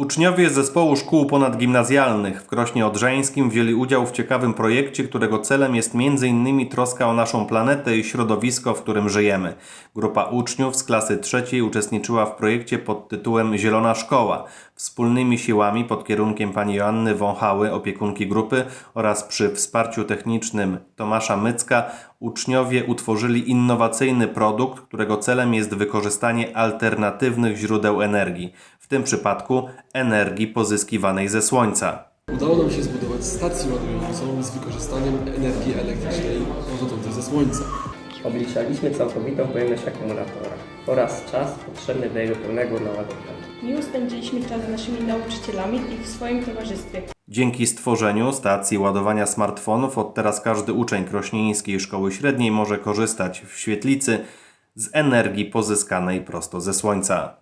Uczniowie z zespołu szkół ponadgimnazjalnych w Krośnie Odrzeńskim wzięli udział w ciekawym projekcie, którego celem jest m.in. troska o naszą planetę i środowisko, w którym żyjemy. Grupa uczniów z klasy trzeciej uczestniczyła w projekcie pod tytułem Zielona Szkoła. Wspólnymi siłami pod kierunkiem pani Joanny Wąchały, opiekunki grupy oraz przy wsparciu technicznym Tomasza Mycka uczniowie utworzyli innowacyjny produkt, którego celem jest wykorzystanie alternatywnych źródeł energii, tym przypadku energii pozyskiwanej ze słonca. Udało nam się zbudować stację ładującą z wykorzystaniem energii elektrycznej pochodzącej ze słońca. Obliczaliśmy całkowitą pojemność akumulatora oraz czas potrzebny do jego pełnego naładowania. Miło spędziliśmy czas z naszymi nauczycielami i w swoim towarzystwie. Dzięki stworzeniu stacji ładowania smartfonów od teraz każdy uczeń Krośnieńskiej Szkoły Średniej może korzystać w świetlicy z energii pozyskanej prosto ze słońca.